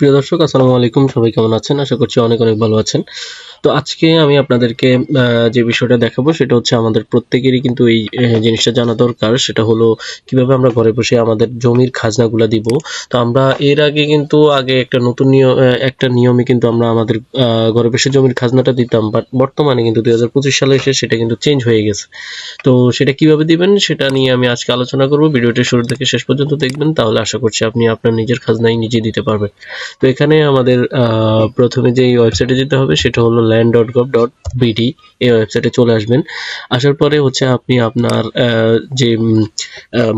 প্রিয় দর্শক, আসসালামু আলাইকুম। সবাই কেমন আছেন? আশা করছি অনেক অনেক ভালো আছেন। তো আজকে আমি আপনাদেরকে যে বিষয়টা দেখাবো সেটা হচ্ছে আমাদের প্রত্যেকেরই কিন্তু এই জিনিসটা জানা দরকার। সেটা হলো কীভাবে আমরা ঘরে বসে আমাদের জমির খাজনাগুলা দিব। তো আমরা এর আগে কিন্তু আগে একটা নতুন নিয়ম একটা নিয়মে কিন্তু আমরা আমাদের ঘরে বসে জমির খাজনাটা দিতাম। বাট বর্তমানে কিন্তু দুই হাজার পঁচিশ সালে এসে সেটা কিন্তু চেঞ্জ হয়ে গেছে। তো সেটা কীভাবে দিবেন সেটা নিয়ে আমি আজকে আলোচনা করব। ভিডিওটি শুরু থেকে শেষ পর্যন্ত দেখবেন। তাহলে আশা করছি আপনি আপনার নিজের খাজনাই নিজে দিতে পারবেন। তো এখানে আমাদের প্রথমে যে ওয়েবসাইটে যেতে হবে সেটা হলো land dot gov dot BD এই ওয়েবসাইটে চলে আসবেন। আসার পরে হচ্ছে আপনি আপনার যে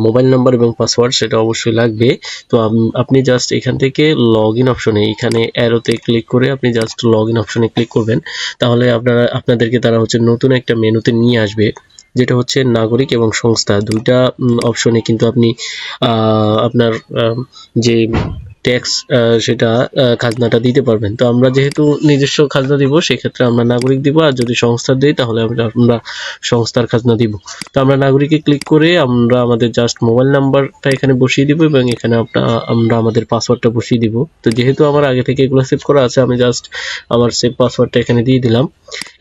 মোবাইল নাম্বার এবং পাসওয়ার্ড সেটা অবশ্যই লাগবে। তো আপনি জাস্ট এখান থেকে লগ ইন অপশনে এখানে অ্যারোতে ক্লিক করে আপনি জাস্ট লগ ইন অপশনে ক্লিক করবেন। তাহলে আপনারা, আপনাদেরকে তারা হচ্ছে নতুন একটা মেনুতে নিয়ে আসবে, যেটা হচ্ছে নাগরিক এবং সংস্থা। দুইটা অপশনে কিন্তু আপনি আপনার যে ট্যাক্স সেটা খাজনাটা দিতে পারবেন। তো আমরা যেহেতু নিজস্ব খাজনা দিব, সেক্ষেত্রে আমরা নাগরিক দিব, আর যদি সংস্থার দিই, তাহলে আমরা সংস্থার খাজনা দিব। তো আমরা নাগরিকে ক্লিক করে আমরা আমাদের জাস্ট মোবাইল নাম্বারটা এখানে বসিয়ে দিব, এবং এখানে আমরা আমাদের পাসওয়ার্ডটা বসিয়ে দিব। তো যেহেতু আমার আগে থেকে এগুলো সেভ করা আছে, আমি জাস্ট আমার সেভ পাসওয়ার্ডটা এখানে দিয়ে দিলাম।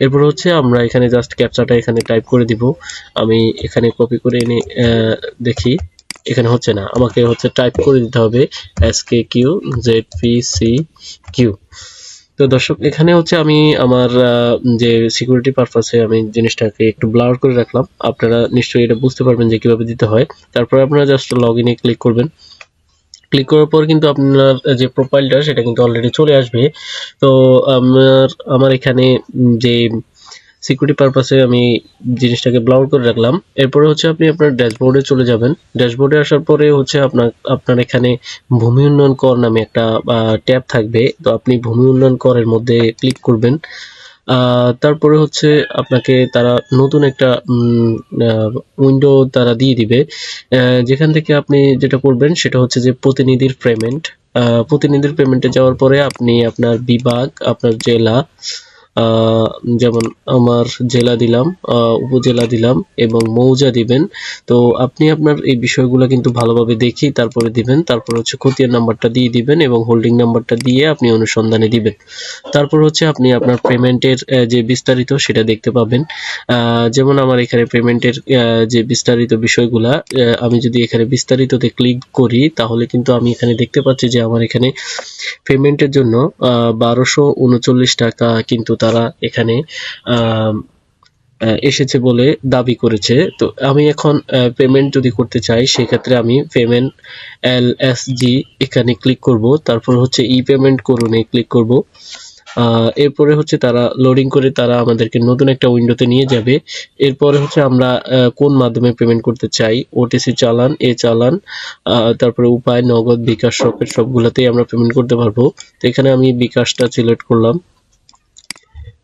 এরপর হচ্ছে আমরা এখানে জাস্ট ক্যাপচাটা এখানে টাইপ করে দিব। আমি এখানে কপি করে এনে দেখি। এখানে হচ্ছে না। আমাকে হচ্ছে টাইপ করে দিতে হবে S K Q Z P C Q তো দর্শক, এখানে হচ্ছে আমি আমার যে সিকিউরিটি পারপাসে আমি জিনিসটাকে একটু ব্লার করে রাখলাম। আপনারা নিশ্চয়ই এটা বুঝতে পারবেন যে কীভাবে দিতে হয়। তারপরে আপনারা জাস্ট লগ ইনে ক্লিক করবেন। ক্লিক করার পর কিন্তু আপনার যে প্রোফাইলটা সেটা কিন্তু অলরেডি চলে আসবে। তো আমার আমার এখানে যে সিকিউরিটি পারপাসে আমি জিনিসটাকে ব্লাউর করে রাখলাম। এরপরে হচ্ছে আপনি আপনার ড্যাশবোর্ডে চলে যাবেন। ড্যাশবোর্ডে আসার পরে হচ্ছে আপনার আপনার এখানে ভূমি উন্নয়ন কর নামে একটা ট্যাব থাকবে। তো আপনি ভূমি উন্নয়ন করের মধ্যে ক্লিক করবেন। তারপরে হচ্ছে আপনাকে তারা নতুন একটা উইন্ডো তারা দিয়ে দিবে। যেখান থেকে আপনি যেটা করবেন সেটা হচ্ছে যে প্রতিনিধির পেমেন্ট প্রতিনিধির পেমেন্টে যাওয়ার পরে আপনি আপনার বিভাগ, আপনার জেলা যেমন আমার জেলা দিলাম উপজেলা দিলাম এবং মৌজা দিবেন। তো আপনি আপনার এই বিষয়গুলো কিন্তু ভালোভাবে দেখি, তারপরে দিবেন। তারপর হচ্ছে খতিয়ার নাম্বারটা দিয়ে দিবেন এবং হোল্ডিং নাম্বারটা দিয়ে আপনি অনুসন্ধানে দিবেন। তারপর হচ্ছে আপনি আপনার পেমেন্টের যে বিস্তারিত সেটা দেখতে পাবেন। যেমন আমার এখানে পেমেন্টের যে বিস্তারিত বিষয়গুলা আমি যদি এখানে বিস্তারিততে ক্লিক করি, তাহলে কিন্তু আমি এখানে দেখতে পাচ্ছি যে আমার এখানে পেমেন্টের জন্য বারোশো উনচল্লিশ টাকা কিন্তু তারা এখানে এসেছে বলে দাবি করেছে। তো আমি এখন পেমেন্ট যদি করতে চাই, সেক্ষেত্রে আমি পেমেন্ট এল এস জি এখানে ক্লিক করব। তারপর হচ্ছে ই পেমেন্ট করুন ক্লিক করব এরপরে হচ্ছে তারা লোডিং করে তারা আমাদেরকে নতুন একটা উইন্ডোতে নিয়ে যাবে। এরপরে হচ্ছে আমরা কোন মাধ্যমে পেমেন্ট করতে চাই? ওটিসি চালান এ চালান তারপরে উপায়, নগদ, বিকাশ সবগুলোতেই আমরা পেমেন্ট করতে পারব। তো এখানে আমি বিকাশটা সিলেক্ট করলাম।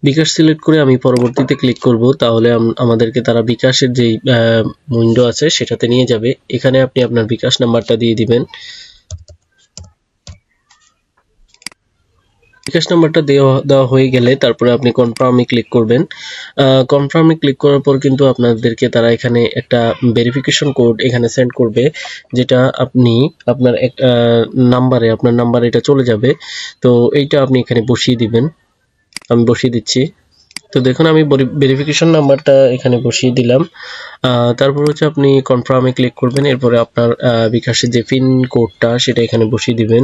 বিকাশ সিলেক্ট করে আমি পরবর্তীতে ক্লিক করব, তাহলে আমাদেরকে তারা বিকাশের যেই উইন্ডো আছে সেটাতে নিয়ে যাবে। এখানে আপনি আপনার বিকাশ নাম্বারটা দিয়ে দিবেন। বিকাশ নাম্বারটা দেওয়া দেওয়া হয়ে গেলে তারপরে আপনি কনফার্মে ক্লিক করবেন। কনফার্মে ক্লিক করার পর কিন্তু আপনাদেরকে তারা এখানে একটা ভেরিফিকেশন কোড এখানে সেন্ড করবে, যেটা আপনি আপনার এক নাম্বারে আপনার নাম্বারে এটা চলে যাবে। তো এইটা আপনি এখানে বসিয়ে দিবেন। আমি বসিয়ে দিচ্ছি। তো দেখুন, আমি ভেরিফিকেশন নাম্বারটা এখানে বসিয়ে দিলাম। তারপর হচ্ছে আপনি কনফার্মে ক্লিক করবেন, এরপরে আপনার বিকাশের যে পিন কোডটা সেটা এখানে বসিয়ে দিবেন।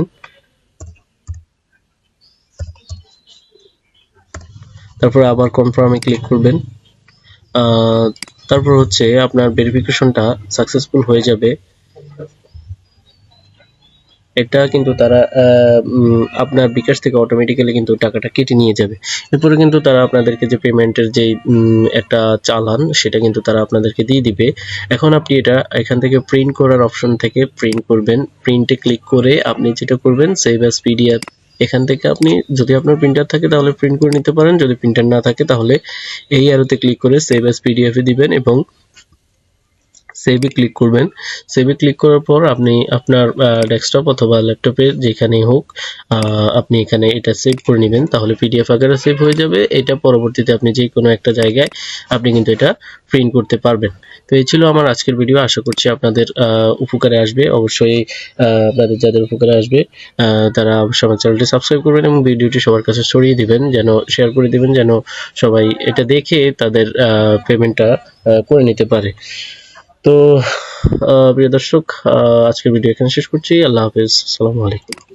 তারপর আবার কনফার্মে ক্লিক করবেন। তারপর হচ্ছে আপনার ভেরিফিকেশনটা সাকসেসফুল হয়ে যাবে। এটা কিন্তু তারা আপনার বিকাশ থেকে অটোমেটিক্যালি কিন্তু টাকাটা কেটে নিয়ে যাবে। এরপরে কিন্তু তারা আপনাদেরকে যে পেমেন্টের যে একটা চালান, সেটা কিন্তু তারা আপনাদেরকে দিয়ে দিবে। এখন আপনি এটা এখান থেকে প্রিন্ট করার অপশন থেকে প্রিন্ট করবেন। প্রিন্টে ক্লিক করে আপনি যেটা করবেন সেভ অ্যাজ পিডিএফ এখান থেকে আপনি যদি আপনার প্রিন্টার থাকে তাহলে প্রিন্ট করে নিতে পারেন। যদি প্রিন্টার না থাকে তাহলে এই অ্যারোতে ক্লিক করে সেভ পিডিএফ এ দিবেন এবং সেভে ক্লিক করবেন। সেভে ক্লিক করার পর আপনি আপনার ডেস্কটপ অথবা ল্যাপটপে যেখানেই হোক আপনি এখানে এটা সেভ করে নেবেন। তাহলে পিডিএফ আকারে সেভ হয়ে যাবে। এটা পরবর্তীতে আপনি যে কোনো একটা জায়গায় আপনি কিন্তু এটা প্রিন্ট করতে পারবেন। তো এই ছিল আমার আজকের ভিডিও আশা করছি আপনাদের উপকারে আসবে। অবশ্যই আপনাদের যাদের উপকারে আসবে তারা অবশ্যই আমার চ্যানেলটি সাবস্ক্রাইব করবেন এবং ভিডিওটি সবার কাছে ছড়িয়ে দিবেন, যেন শেয়ার করে দিবেন, যেন সবাই এটা দেখে তাদের পেমেন্টটা করে নিতে পারে। তো প্রিয় দর্শক আজকের ভিডিও এখানে শেষ করছি। আল্লাহ হাফিজ। আসসালামু আলাইকুম।